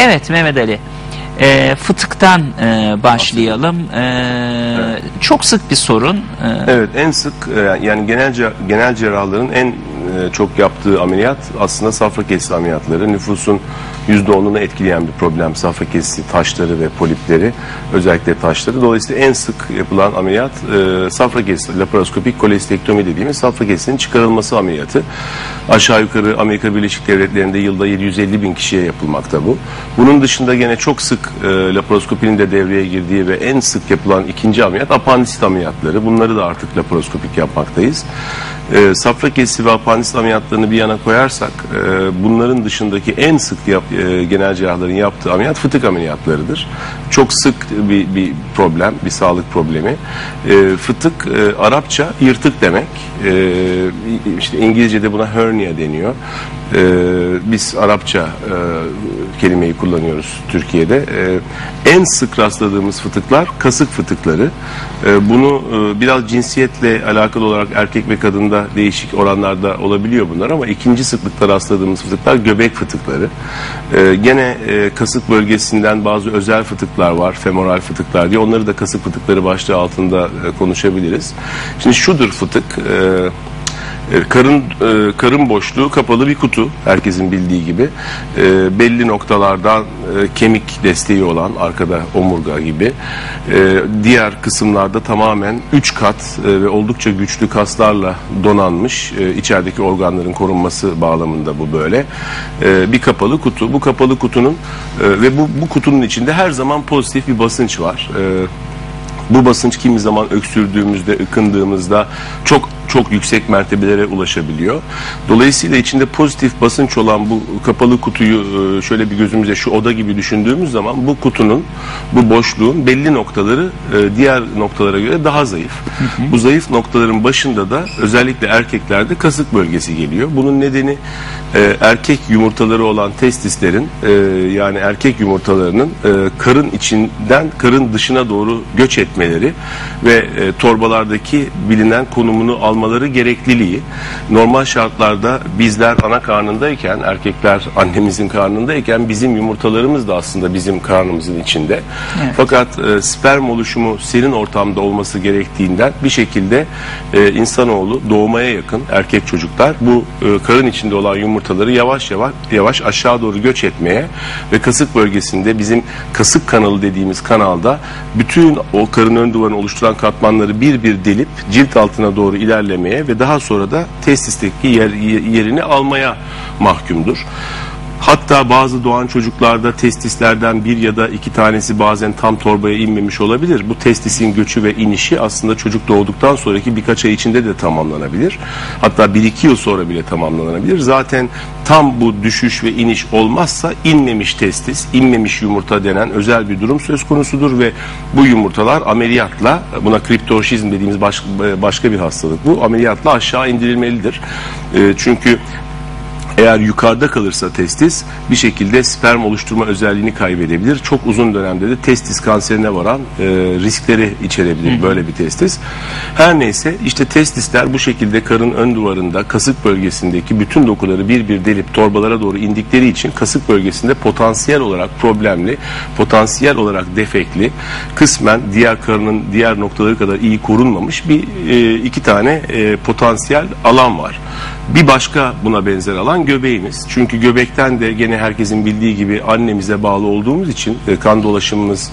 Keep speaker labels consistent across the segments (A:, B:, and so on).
A: Evet Mehmet Ali. Ee, fıtıktan e, başlayalım. Ee, Çok sık bir sorun. Ee,
B: Evet en sık e, yani genel genel cerrahların en e, çok yaptığı ameliyat aslında safra kesesi ameliyatları. Nüfusun %10'unu etkileyen bir problem safra kesesi taşları ve polipleri özellikle taşları. Dolayısıyla en sık yapılan ameliyat e, safra kesesi laparoskopik kolestektomi dediğimiz safra kesesinin çıkarılması ameliyatı. Aşağı yukarı Amerika Birleşik Devletleri'nde yılda 750 bin kişiye yapılmakta bu. Bunun dışında gene çok sık e, laparoskopinin de devreye girdiği ve en sık yapılan ikinci ameliyat apandisit ameliyatları. Bunları da artık laparoskopik yapmaktayız. E, safra kesesi ve apandisit ameliyatlarını bir yana koyarsak e, bunların dışındaki en sık yap, e, genel cerrahların yaptığı ameliyat fıtık ameliyatlarıdır. Çok sık bir, bir problem, bir sağlık problemi. E, fıtık e, Arapça yırtık demek. E, işte İngilizce'de buna hernia deniyor. E, biz Arapça e, kelimeyi kullanıyoruz Türkiye'de. E, en sık rastladığımız fıtıklar kasık fıtıkları. E, bunu e, biraz cinsiyetle alakalı olarak erkek ve kadında değişik oranlarda olabiliyor bunlar ama ikinci sıklıkta rastladığımız fıtıklar göbek fıtıkları. E, gene e, kasık bölgesinden bazı özel fıtıklar var, femoral fıtıklar diye. Onları da kasık fıtıkları başlığı altında e, konuşabiliriz. Şimdi şudur fıtık. E, Karın e, karın boşluğu kapalı bir kutu herkesin bildiği gibi. E, belli noktalardan e, kemik desteği olan arkada omurga gibi. E, diğer kısımlarda tamamen 3 kat e, ve oldukça güçlü kaslarla donanmış e, içerideki organların korunması bağlamında bu böyle. E, bir kapalı kutu. Bu kapalı kutunun e, ve bu bu kutunun içinde her zaman pozitif bir basınç var. E, bu basınç kimi zaman öksürdüğümüzde, ıkındığımızda çok çok yüksek mertebelere ulaşabiliyor. Dolayısıyla içinde pozitif basınç olan bu kapalı kutuyu e, şöyle bir gözümüze şu oda gibi düşündüğümüz zaman bu kutunun, bu boşluğun belli noktaları e, diğer noktalara göre daha zayıf. Bu zayıf noktaların başında da özellikle erkeklerde kasık bölgesi geliyor. Bunun nedeni e, erkek yumurtaları olan testislerin yani erkek yumurtalarının karın içinden karın dışına doğru göç etmeleri ve torbalardaki bilinen konumunu almaları gerekliliği. Normal şartlarda bizler ana karnındayken erkekler annemizin karnındayken bizim yumurtalarımız da aslında bizim karnımızın içinde.
A: Evet.
B: Fakat e, sperm oluşumu serin ortamda olması gerektiğinden bir şekilde e, insanoğlu doğmaya yakın erkek çocuklar bu e, karın içinde olan yumurtaları yavaş yavaş yavaş aşağı doğru göç etmeye ve kasık bölgesinde bizim kasık kanalı dediğimiz kanalda bütün o karın ön duvarını oluşturan katmanları bir bir delip cilt altına doğru ilerlemeye ve daha sonra da testisteki yer, yerini almaya mahkumdur. Hatta bazı doğan çocuklarda testislerden bir ya da iki tanesi bazen tam torbaya inmemiş olabilir. Bu testisin göçü ve inişi aslında çocuk doğduktan sonraki birkaç ay içinde de tamamlanabilir. Hatta bir iki yıl sonra bile tamamlanabilir. Zaten tam bu düşüş ve iniş olmazsa inmemiş testis, inmemiş yumurta denen özel bir durum söz konusudur ve bu yumurtalar ameliyatla buna kriptorşizm dediğimiz baş- başka bir hastalık bu ameliyatla aşağı indirilmelidir. E, çünkü eğer yukarıda kalırsa testis bir şekilde sperm oluşturma özelliğini kaybedebilir. Çok uzun dönemde de testis kanserine varan e, riskleri içerebilir böyle bir testis. Her neyse işte testisler bu şekilde karın ön duvarında kasık bölgesindeki bütün dokuları bir bir delip torbalara doğru indikleri için kasık bölgesinde potansiyel olarak problemli, potansiyel olarak defekli, kısmen diğer karının diğer noktaları kadar iyi korunmamış bir e, iki tane e, potansiyel alan var. Bir başka buna benzer alan göbeğimiz. Çünkü göbekten de gene herkesin bildiği gibi annemize bağlı olduğumuz için e, kan dolaşımımız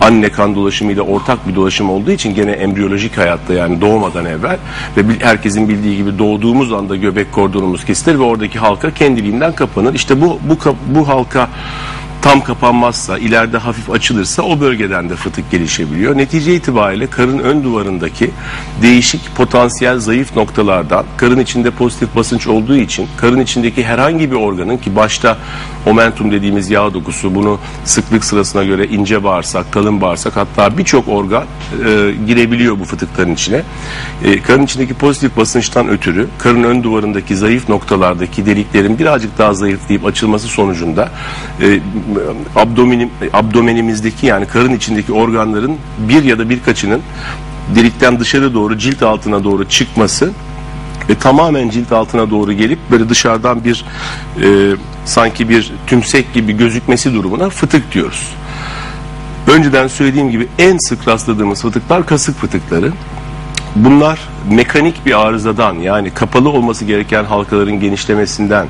B: anne kan dolaşımıyla ortak bir dolaşım olduğu için gene embriyolojik hayatta yani doğmadan evvel ve herkesin bildiği gibi doğduğumuz anda göbek kordonumuz kesilir ve oradaki halka kendiliğinden kapanır. İşte bu bu bu halka tam kapanmazsa, ileride hafif açılırsa o bölgeden de fıtık gelişebiliyor. Netice itibariyle karın ön duvarındaki değişik potansiyel zayıf noktalardan karın içinde pozitif basınç olduğu için karın içindeki herhangi bir organın ki başta omentum dediğimiz yağ dokusu bunu sıklık sırasına göre ince bağırsak, kalın bağırsak hatta birçok organ e, girebiliyor bu fıtıkların içine. E, karın içindeki pozitif basınçtan ötürü karın ön duvarındaki zayıf noktalardaki deliklerin birazcık daha zayıflayıp açılması sonucunda e, abdomenim, abdomenimizdeki yani karın içindeki organların bir ya da birkaçının delikten dışarı doğru cilt altına doğru çıkması ve tamamen cilt altına doğru gelip böyle dışarıdan bir e, sanki bir tümsek gibi gözükmesi durumuna fıtık diyoruz. Önceden söylediğim gibi en sık rastladığımız fıtıklar kasık fıtıkları. Bunlar mekanik bir arızadan yani kapalı olması gereken halkaların genişlemesinden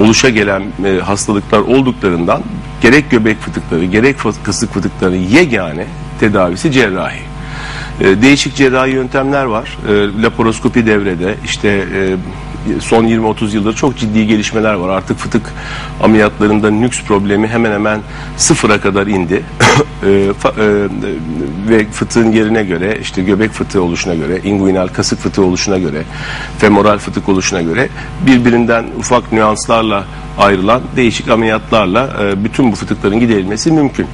B: oluşa gelen e, hastalıklar olduklarından gerek göbek fıtıkları gerek fı- kasık fıtıkları yegane tedavisi cerrahi. E, değişik cerrahi yöntemler var. E, laparoskopi devrede işte e, son 20-30 yıldır çok ciddi gelişmeler var. Artık fıtık ameliyatlarında nüks problemi hemen hemen sıfıra kadar indi. E, fa- e, ve fıtığın yerine göre işte göbek fıtığı oluşuna göre, inguinal kasık fıtığı oluşuna göre, femoral fıtık oluşuna göre birbirinden ufak nüanslarla ayrılan değişik ameliyatlarla e, bütün bu fıtıkların giderilmesi mümkün.